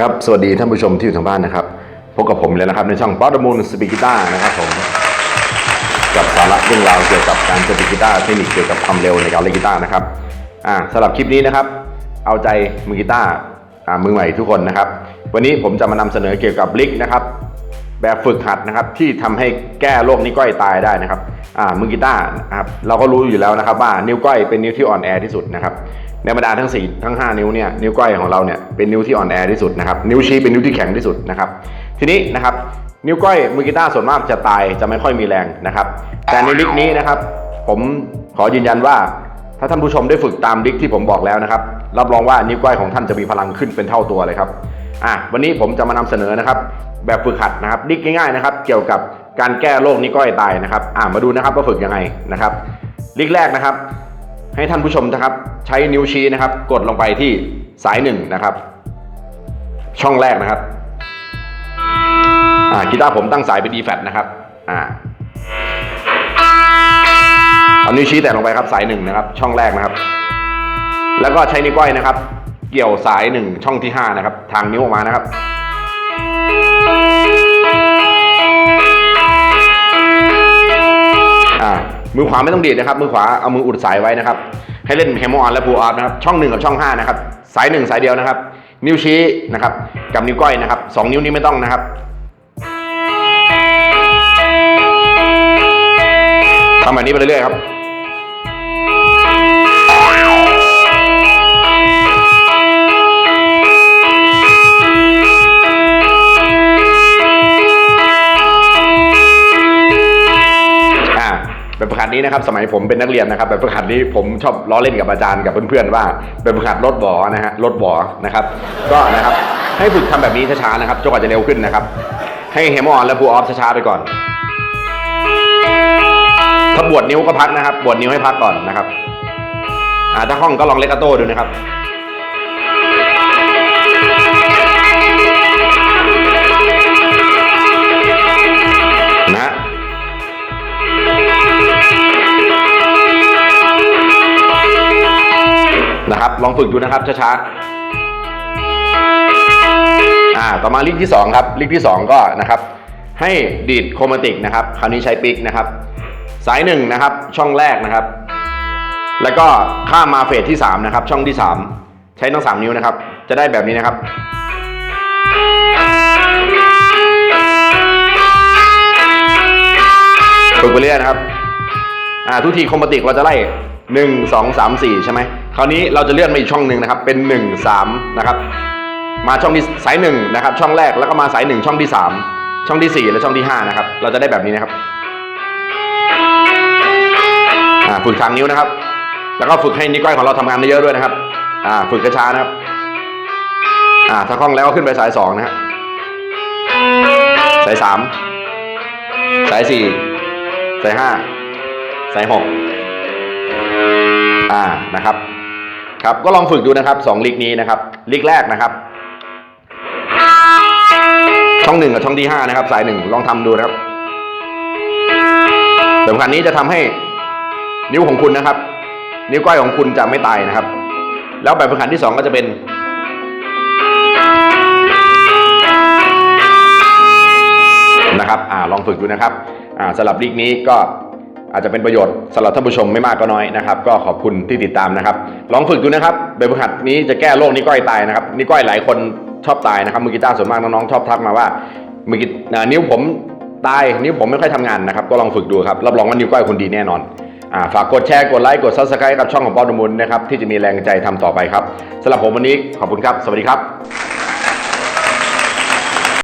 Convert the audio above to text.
ครับ สวัสดีท่านผู้ชมที่อยู่ทางบ้านนะครับ พบกับผมเลยนะครับในช่องป๊อดมูลสปีกิต้านะครับผม กับสาระเรื่องราวเกี่ยวกับการสปีกีตาร์เทคนิคเกี่ยวกับความเร็วในการเล่นกีตาร์นะครับ อ่าสำหรับคลิปนี้นะครับ เอาใจมือกีตาร์ อ่า มือใหม่ทุกคนนะครับ วันนี้ผมจะมานำเสนอเกี่ยวกับลิกนะครับ แบบฝึกหัดนะครับที่ทำให้แก้โรคนิ้วก้อยตายได้นะครับ อ่า มือกีตาร์นะครับ เราก็รู้อยู่แล้วนะครับว่านิ้วก้อยเป็นนิ้วที่อ่อนแอที่สุดนะครับ ในบรรดาทั้ง 4 ทั้ง 5 นิ้วเนี่ยนิ้วก้อยของเราเนี่ยเป็นนิ้วที่อ่อนแอที่สุดนะครับนิ้วชี้เป็นนิ้วที่แข็งที่สุดนะครับทีนี้นะครับนิ้วก้อยมือกีตาร์ส่วนมากจะตายจะไม่ค่อยมีแรงนะครับแต่ในลิกนี้นะครับ ผมขอยืนยันว่า ถ้าท่านผู้ชมได้ฝึกตามลิกที่ผมบอกแล้วนะครับรับรองว่านิ้วก้อยของท่านจะมีพลังขึ้นเป็นเท่าตัวเลยครับอะวันนี้ผมจะมานำเสนอนะครับ แบบฝึกหัดนะครับลิกง่ายๆนะครับเกี่ยวกับการแก้โรคนิ้วก้อยตายนะครับอะมาดูนะครับว่าฝึกยังไงนะครับลิกแรกนะครับ ให้ท่านผู้ชมนะครับ ใช้นิ้วชี้นะครับ กดลงไปที่สายหนึ่งนะครับ ช่องแรกนะครับกีตาร์ผมตั้งสายเป็น D flat นะครับอ่าเอานิ้วชี้แตะลงไปครับสายหนึ่งนะครับ ช่องแรกนะครับ แล้วก็ใช้นิ้วก้อยนะครับ เกี่ยวสายหนึ่งช่องที่ห้านะครับ ทางนิ้วออกมานะครับอ่ามือขวาไม่ต้องดีดนะครับ มือขวาเอามืออุดสายไว้นะครับ ให้เล่นแฮมมออนและพูออฟนะครับช่องหนึ่งกับช่องห้านะครับ สายหนึ่งสายเดียวนะครับ นิ้วชี้นะครับกับนิ้วก้อยนะครับสองนิ้วนี้ไม่ต้องนะครับทำแบบนี้ไปเรื่อยๆครับ หัดนี้นะครับสมัยผมเป็นนักเรียนนะครับแบบฝึกหัดนี้ผมชอบล้อเล่นกับอาจารย์กับเพื่อนๆว่าแบบฝึกหัดรถบอนะฮะรถบอนะครับก็นะครับให้ฝึกทำแบบนี้ช้าๆนะครับจนกว่าจะเร็วขึ้นนะครับ ให้เฮมออนและพูออฟช้าๆไปก่อน ถ้าบวดนิ้วก็พักนะครับบวดนิ้วให้พักก่อนนะครับอ่าถ้าห้องก็ลองเลกาโต้ดูนะครับ นะครับ ลองฝึกดูนะครับช้าๆอ่าต่อมาลิกที่สองครับลิกที่สองก็นะครับ ให้ดีดโครมาติกนะครับ คราวนี้ใช้ปิกนะครับ สายหนึ่งนะครับ ช่องแรกนะครับ แล้วก็ข้ามมาเฟสที่สามนะครับ ช่องที่สามใช้ทั้งสามนิ้วนะครับ จะได้แบบนี้นะครับฝึกไปเรื่อยนะครับ อ่า ทุกทีโครมาติกเราจะไล่หนึ่งสองสามสี่ใช่ไหม คราวนี้เราจะเลื่อนมาอีกช่องหนึ่งนะครับ เป็นหนึ่งสามนะครับ มาช่องที่สายหนึ่งนะครับ ช่องแรกแล้วก็มาสายหนึ่งช่องที่สามช่องที่สี่และช่องที่ห้านะครับ เราจะได้แบบนี้นะครับฝึกทางนิ้วนะครับ แล้วก็ฝึกให้นิ้วก้อยของเราทำงานได้เยอะด้วยนะครับฝึกช้าๆนะครับถ้าคล่องแล้วก็ขึ้นไปสายสองนะฮะสายสามสายสี่สายห้าสายหกอ่านะครับ ครับก็ลองฝึกดูนะครับสองลิกนี้นะครับลิกแรกนะครับ ช่องหนึ่งกับช่องที่ห้านะครับ สายหนึ่งลองทำดูนะครับสำคัญนี้จะทำให้นิ้วของคุณนะครับ นิ้วก้อยของคุณจะไม่ตายนะครับ แล้วแบบฝึกหัดที่สองก็จะเป็นนะครับอ่าลองฝึกดูนะครับอ่าสำหรับลีกนี้ก็ อาจจะเป็นประโยชน์สำหรับท่านผู้ชมไม่มากก็น้อยนะครับ ก็ขอบคุณที่ติดตามนะครับ ลองฝึกดูนะครับแบบฝึกหัดนี้จะแก้โรคนิ้วก้อยตายนะครับนิ้วก้อยหลายคนชอบตายนะครับมือกีตาร์ส่วนมากน้องๆชอบทักมาว่ามือกีอ่านิ้วผมตายนิ้วผมไม่ค่อยทำงานนะครับ ก็ลองฝึกดูครับรับรองว่านิ้วก้อยคุณดีแน่นอนอฝากกดแชร์กดไลค์กดซับสไครต์กับช่องของปอดมุนนะครับที่จะมีแรงใจทำต่อไปครับสำหรับผมวันนี้ขอบคุณครับ สวัสดีครับ